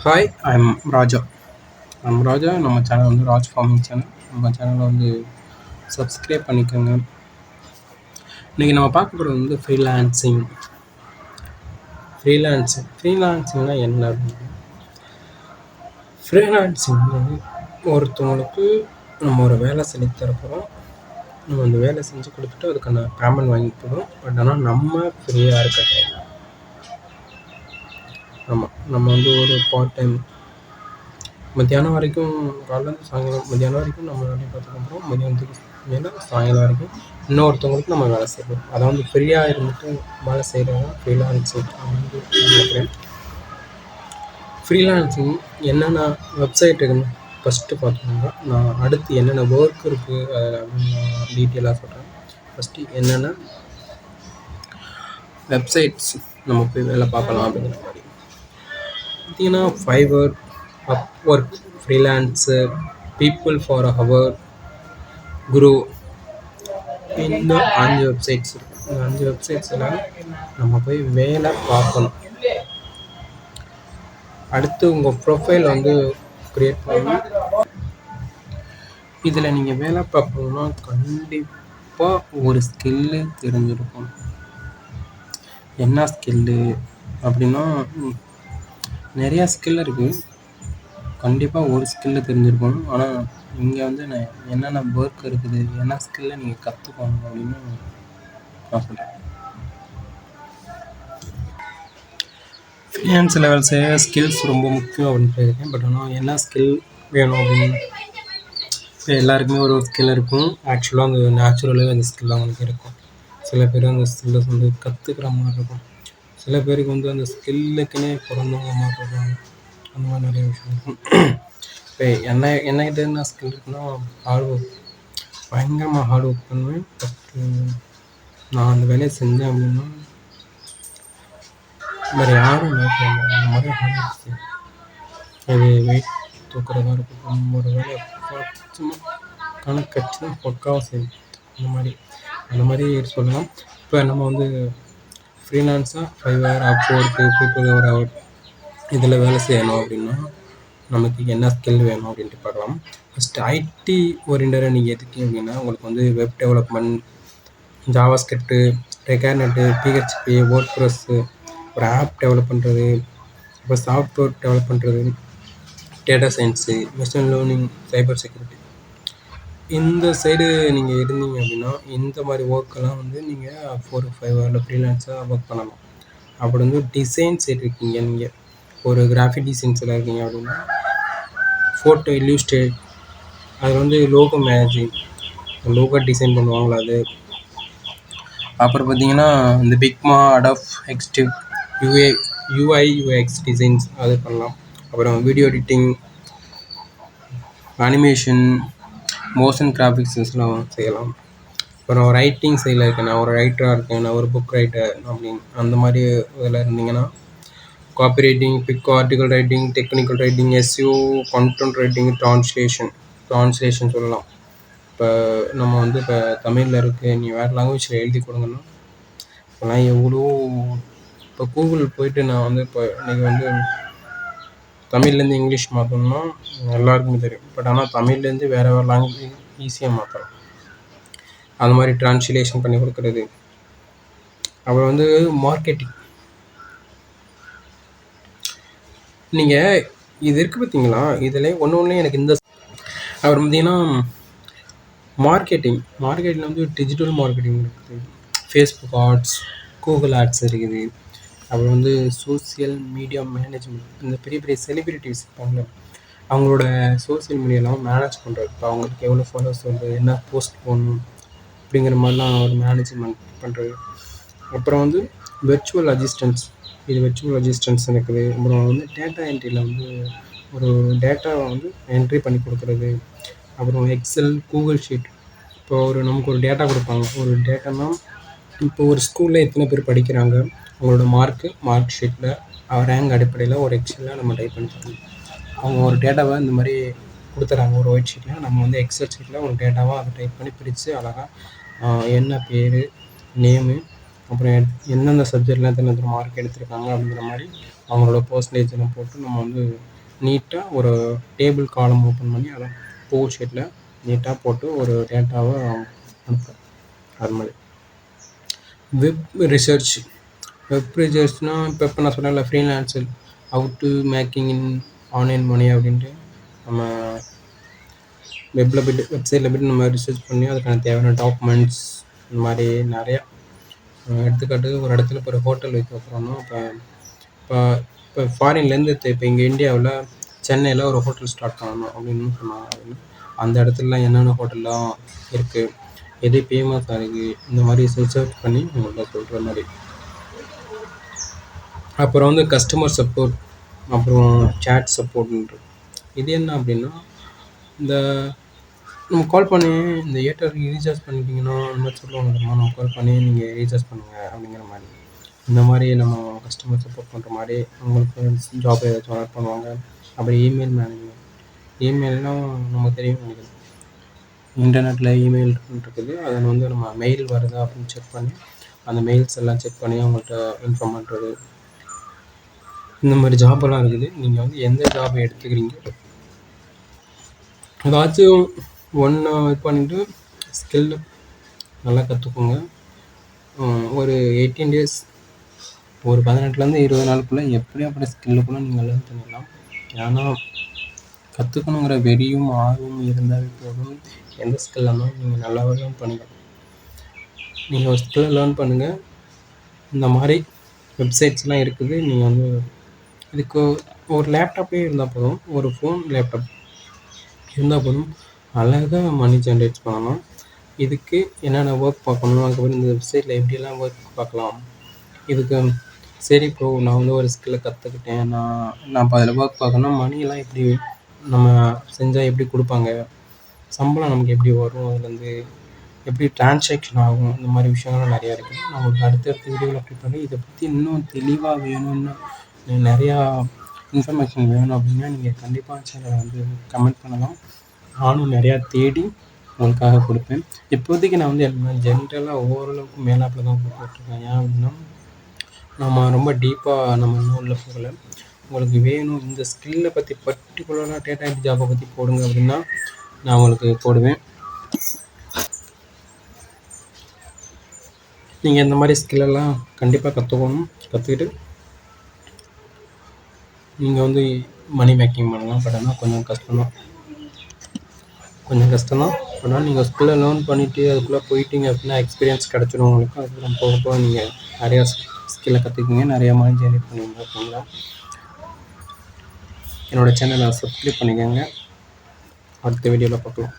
Hi I'm Raja நம்ம ராஜா நம்ம channel வந்து ராஜ் ஃபார்மிங் சேனல் நம்ம சேனலை வந்து சப்ஸ்கிரைப் பண்ணிக்கோங்க. இன்றைக்கி நம்ம பார்க்க போகிறது வந்து ஃப்ரீலான்சிங் ஃப்ரீலான்சிங் ஃப்ரீலான்சிங்னா என்ன ஃப்ரீலான்சிங் வந்து ஒருத்தவங்களுக்கு நம்ம ஒரு வேலை செஞ்சு தரப்போகிறோம் நம்ம அந்த வேலை செஞ்சு கொடுத்துட்டு அதுக்கான பேமெண்ட் வாங்கி போகிறோம் பட் ஆனால் நம்ம ஃப்ரீயாக இருக்கட்டும் ஆமாம் நம்ம வந்து ஒரு பார்ட் டைம் மத்தியானம் வரைக்கும் காலையிலேருந்து சாயங்காலம் மத்தியானம் வரைக்கும் நம்ம வேலையை பார்த்துக்கப்புறம் மதியானத்துக்கு மேலே சாயங்காலம் வரைக்கும் இன்னொருத்தவங்களுக்கு நம்ம வேலை செய்வோம் அதை வந்து ஃப்ரீயாக இருந்துட்டு வேலை செய்கிறது ஃப்ரீலான்சிங் அப்படின்னு நினைக்கிறேன் ஃப்ரீலான்சிங் என்னென்ன வெப்சைட் இருக்குன்னு ஃபஸ்ட்டு பார்த்தோம்னா நான் அடுத்து என்னென்ன ஒர்க் இருக்குது அப்படின்னு நான் டீட்டெயிலாக சொல்கிறேன் ஃபஸ்ட்டு என்னென்ன வெப்சைட்ஸ் நம்ம போய் வேலை பார்க்கலாம் அப்படிங்கிற மாதிரி. பார்த்தீங்கன்னா Fiverr Upwork freelancer PeoplePerHour Guru இந்த அஞ்சு வெப்சைட்ஸ் இந்த அஞ்சு வெப்சைட்ஸில் நம்ம போய் வேலை பார்க்கணும். அடுத்து உங்கள் ப்ரொஃபைல் வந்து க்ரியேட் பண்ணணும். இதில் நீங்கள் வேலை பார்க்கணுன்னா கண்டிப்பாக ஒரு ஸ்கில்லு தெரிஞ்சிருக்கும் என்ன ஸ்கில்லு அப்படின்னா நிறையா ஸ்கில் இருக்குது கண்டிப்பாக ஒரு ஸ்கில்லு தெரிஞ்சிருக்கும் ஆனால் இங்கே வந்து நான் என்னென்ன ஒர்க் இருக்குது என்ன ஸ்கில்லை நீங்கள் கற்றுக்கணும் அப்படின்னு நான் சொல்கிறேன் ஃபினான்ஸ் லெவல்ஸு ஸ்கில்ஸ் ரொம்ப முக்கியம் அப்படின்னு சொல்லியிருக்கேன். பட் ஆனால் என்ன ஸ்கில் வேணும் அப்படின்னு இப்போ எல்லாருக்குமே ஒரு ஸ்கில் இருக்கும். ஆக்சுவலாக அந்த நேச்சுரலாகவே அந்த ஸ்கில் அவங்களுக்கு இருக்கும். சில பேர் அந்த ஸ்கில்லை வந்து கற்றுக்கிற மாதிரி இருக்கும். சில பேருக்கு வந்து அந்த ஸ்கில்லுக்குன்னே பிறந்தவங்க மாதிரி அந்த மாதிரி நிறைய விஷயம் இருக்கும் இப்போ என்ன என்கிட்ட என்ன ஸ்கில் இருக்குன்னா ஹார்ட் ஒர்க் பயங்கரமாக ஹார்ட் ஒர்க் பண்ணுவேன். ஃபஸ்ட்டு நான் அந்த வேலையை செஞ்சேன் அப்படின்னா வேறு யாரும் நினைக்கிறாங்க அந்த மாதிரி ஹார்ட் ஒர்க் செய்வேன். அது வெயிட் தூக்குறதா இருக்கட்டும் ஒரு வேலையை சும்மா கணக்கச்சு தான் பக்காவாக செய்யும் அந்த மாதிரி அந்த மாதிரி சொல்லலாம். இப்போ நம்ம வந்து ஃப்ரீலான்ஸாக ஆஃப் ஒர்க்டு பீப்புள் ஒரு ஹவர் இதில் வேலை செய்யணும் அப்படின்னா நமக்கு என்ன ஸ்கில் வேணும் அப்படின்ட்டு பார்க்கலாம். ஃபஸ்ட்டு ஐடி ஓரியண்டடாக நீங்கள் எதுக்கு அப்படின்னா உங்களுக்கு வந்து வெப் டெவலப்மெண்ட் ஜாவா ஸ்கிரிப்டு ரெக்கார்னெட்டு பிஹெச்பி வேர்ட் ப்ரெஸ்ஸு ஒரு ஆப் டெவலப் பண்ணுறது அப்புறம் சாஃப்ட்வேர் டெவலப் பண்ணுறது data science machine learning cyber security இந்த சைடு நீங்கள் இருந்தீங்க அப்படின்னா இந்த மாதிரி ஒர்க்கெல்லாம் வந்து நீங்கள் ஃபோர் ஃபைவ் ஹவரில் ஃப்ரீலான்ஸாக ஒர்க் பண்ணலாம். அப்படி வந்து டிசைன் சைடு இருக்கீங்க நீங்கள் ஒரு கிராஃபிக் டிசைன்ஸில் இருக்கீங்க அப்படின்னா ஃபோட்டோ இல்யூஸ்டேட் அதில் வந்து லோகோ மேனேஜிங் லோகோ டிசைன் பண்ணுவாங்களா அது? அப்புறம் பார்த்தீங்கன்னா இந்த Figma Adobe XD UA UI UX designs அது பண்ணலாம். அப்புறம் வீடியோ எடிட்டிங் அனிமேஷன் மோஷன் கிராஃபிக்ஸ்லாம் செய்யலாம். அப்புறம் ரைட்டிங் சைடில் இருக்கேன் நான் ஒரு ரைட்டராக இருக்கேன். நான் ஒரு புக் ரைட்டர் அப்படின்னு. அந்த மாதிரி இதில் இருந்தீங்கன்னா copy writing big article writing technical writing SEO content writing translation translation சொல்லலாம். இப்போ நம்ம வந்து இப்போ தமிழில் இருக்குது நீ வேறு லாங்குவேஜில் எழுதி கொடுங்கன்னா இப்போலாம் எவ்வளோ இப்போ கூகுள் போயிட்டு நான் வந்து இப்போ இன்றைக்கி வந்து தமிழ்லேருந்து இங்கிலீஷ் மாற்றணும்னா எல்லாருக்குமே தெரியும். பட் ஆனால் தமிழ்லேருந்து வேறு வேறு லாங்குவேஜ் ஈஸியாக மாற்றலாம். அது மாதிரி ட்ரான்ஸ்லேஷன் பண்ணி கொடுக்குறது. அப்புறம் வந்து மார்க்கெட்டிங் நீங்கள் இது இருக்குது பார்த்தீங்களா இதில் ஒன்று ஒன்று எனக்கு இந்த அப்புறம் பார்த்தீங்கன்னா மார்க்கெட்டிங் மார்க்கெட்டில் வந்து டிஜிட்டல் மார்க்கெட்டிங் இருக்குது. ஃபேஸ்புக் ஆட்ஸ் கூகுள் ஆட்ஸ் இருக்குது. அப்புறம் வந்து சோசியல் மீடியா மேனேஜ்மெண்ட் இந்த பெரிய பெரிய செலிப்ரிட்டிஸ் இருப்பாங்க அவங்களோட சோசியல் மீடியாலாம் மேனேஜ் பண்ணுறது இப்போ அவங்களுக்கு எவ்வளோ ஃபாலோவர்ஸ் வருது என்ன போஸ்ட் போடணும் அப்படிங்கிற மாதிரிலாம் ஒரு மேனேஜ்மெண்ட் பண்ணுறது அப்புறம் வந்து வெர்ச்சுவல் அசிஸ்டன்ஸ் இது வெர்ச்சுவல் அசிஸ்டன்ஸ் இருக்குது. அப்புறம் வந்து டேட்டா என்ட்ரியில் வந்து ஒரு டேட்டாவை வந்து என்ட்ரி பண்ணி கொடுக்குறது. அப்புறம் எக்ஸல் கூகுள் ஷீட் இப்போ ஒரு நமக்கு ஒரு டேட்டா கொடுப்பாங்க. ஒரு டேட்டானா இப்போ ஒரு ஸ்கூலில் எத்தனை பேர் படிக்கிறாங்க? அவங்களோட மார்க்கு மார்க் ஷீட்டில் ரேங்க் அடிப்படையில் ஒரு எக்ஸலில் நம்ம டைப் பண்ணி தரணும். அவங்க ஒரு டேட்டாவை இந்த மாதிரி கொடுத்துறாங்க ஒரு ஒயிட் ஷீட்டில் நம்ம வந்து எக்ஸல் ஷீட்டில் ஒரு டேட்டாவாக அதை டைப் பண்ணி பிரித்து அழகாக என்ன பேர் நேமு அப்புறம் எந்தெந்த சப்ஜெக்டில் எத்தனை எத்தனை மார்க் எடுத்திருக்காங்க அப்படிங்கிற மாதிரி அவங்களோட பர்சன்டேஜ் எல்லாம் போட்டு நம்ம வந்து நீட்டாக ஒரு டேபிள் காலம் ஓப்பன் பண்ணி அதை பூ ஷீட்டில் நீட்டாக போட்டு ஒரு டேட்டாவை அனுப்புகிறோம் அது மாதிரி. வெப் ரிசர்ச் வெப்ரிஜர்ஸ்னால் இப்போ இப்போ நான் சொன்னேன்ல freelancer how to making in online money அப்படின்ட்டு நம்ம வெப்பில் போய்ட்டு வெப்சைட்டில் போய்ட்டு நம்ம ரிசர்ச் பண்ணி அதுக்கான தேவையான டாக்குமெண்ட்ஸ் இந்த மாதிரி நிறையா எடுத்துக்காட்டுக்கு ஒரு இடத்துல இப்போ ஒரு ஹோட்டல் வைக்க போகிறோம்னா இப்போ இப்போ இப்போ ஃபாரின்லேருந்து இப்போ இங்கே இந்தியாவில் சென்னையில் ஒரு ஹோட்டல் ஸ்டார்ட் பண்ணணும் அப்படின்னு சொன்னாங்க. அந்த இடத்துலலாம் என்னென்ன ஹோட்டல்லாம் இருக்குது எது ஃபேமஸாக இருக்குது இந்த மாதிரி ரிசர்ச் பண்ணி உங்கள்கிட்ட சொல்கிற மாதிரி. அப்புறம் வந்து கஸ்டமர் சப்போர்ட் அப்புறம் சேட் சப்போர்ட்ன்ட்டு இது என்ன அப்படின்னா இந்த நம்ம கால் பண்ணி இந்த ஏர்டெலுக்கு ரீசார்ஜ் பண்ணிட்டீங்கன்னா அந்த மாதிரி சொல்லுவாங்க தெரியுமா? நம்ம கால் பண்ணி நீங்கள் ரீசார்ஜ் பண்ணுங்கள் அப்படிங்கிற மாதிரி. இந்த மாதிரி நம்ம கஸ்டமர் சப்போர்ட் பண்ணுற மாதிரி அவங்களுக்கு ஜாப் ஏதாச்சும் ஆர்டர் பண்ணுவாங்க. அப்புறம் இமெயில் மேனேஜ்மெண்ட் இமெயில்னால் நமக்கு தெரியும் நினைக்கிறேன். இன்டர்நெட்டில் இமெயில் இருக்குது அதில் வந்து நம்ம மெயில் வருதா அப்படின்னு செக் பண்ணி அந்த மெயில்ஸ் எல்லாம் செக் பண்ணி அவங்கள்ட்ட இன்ஃபார்ம் பண்ணுறது இந்த மாதிரி ஜாபெல்லாம் இருக்குது. நீங்கள் வந்து எந்த ஜாபை எடுத்துக்கிறீங்க? ஏதாச்சும் ஒன்று இது பண்ணிட்டு ஸ்கில் நல்லா கற்றுக்கோங்க ஒரு எயிட்டீன் டேஸ் ஒரு பதினெட்டுலேருந்து இருபது நாளுக்குள்ளே எப்படியாப்பட்ட ஸ்கில்லுக்குள்ளே நீங்கள் லேர்ன் பண்ணிடலாம். ஏன்னா கற்றுக்கணுங்கிற வெறியும் ஆர்வமும் இருந்தாவே போதும். எந்த ஸ்கில்லாக இருந்தாலும் நீங்கள் நல்லாவே லேர்ன் பண்ணிக்கலாம் நீங்கள் ஒரு ஸ்கில்லை லேர்ன் பண்ணுங்கள் இந்த மாதிரி வெப்சைட்ஸ்லாம் இருக்குது. நீங்கள் வந்து இதுக்கு ஒரு லேப்டாப்பே இருந்தால் போதும் ஒரு ஃபோன் லேப்டாப் இருந்தால் போதும். அழகாக மணி ஜென்ரேட் பண்ணலாம் இதுக்கு என்னென்ன ஒர்க் பார்க்கணும் அதுக்கப்புறம் இந்த வெப்சைட்டில் எப்படியெல்லாம் ஒர்க் பார்க்கலாம். இதுக்கு சரி ப்ரோ நான் வந்து ஒரு ஸ்கில்லை கற்றுக்கிட்டேன் நான் நான் இப்போ அதில் ஒர்க் பார்க்கணும் மணியெல்லாம் எப்படி நம்ம செஞ்சால் எப்படி கொடுப்பாங்க? சம்பளம் நமக்கு எப்படி வரும்? அதுலேருந்து எப்படி ட்ரான்ஸாக்ஷன் ஆகும்? இந்த மாதிரி விஷயங்கள்லாம் நிறையா இருக்குது நான் உங்களுக்கு அடுத்தடுத்த வீடியோவில் அப்டேட் பண்ணி இதை பற்றி இன்னும் தெளிவாக வேணும்னு நிறையா இன்ஃபர்மேஷன் வேணும் அப்படின்னா நீங்கள் கண்டிப்பாக சேனலை வந்து கமெண்ட் பண்ணலாம். நானும் நிறையா தேடி உங்களுக்காக கொடுப்பேன். இப்போதைக்கு நான் வந்து என்ன ஜென்ரலாக ஓரளவுக்கு மேலாப்பில் தான் போட்டுருக்கேன் ஏன் அப்படின்னா நம்ம ரொம்ப டீப்பாக நம்ம இன்னும் உள்ள போகலை உங்களுக்கு வேணும் இந்த ஸ்கில்லை பற்றி பர்டிகுலராக டேட்டா என்ட்ரி ஜாபை பற்றி போடுங்க அப்படின்னா நான் உங்களுக்கு போடுவேன். நீங்கள் இந்த மாதிரி ஸ்கில்லெல்லாம் கண்டிப்பாக கற்றுக்கணும் கற்றுக்கிட்டு நீங்கள் வந்து மணி மேக்கிங் பண்ணலாம் பட் ஆனால் கொஞ்சம் கஷ்டம்தான். கொஞ்சம் கஷ்டம்தான். ஆனால் நீங்கள் ஸ்கூலில் லேர்ன் பண்ணிவிட்டு அதுக்குள்ளே போயிட்டீங்க அப்படின்னா எக்ஸ்பீரியன்ஸ் கிடச்சிடும் உங்களுக்கு. அதுக்கப்புறம் போக போக நீங்கள் நிறையா ஸ்கில்லை கற்றுக்குங்க நிறையா மணி ஜெனரேட் பண்ணுவீங்க ஓகேங்களா என்னோடய சேனலை சப்ஸ்கிரைப் பண்ணிக்கோங்க. அடுத்த வீடியோவில் பார்க்கலாம்.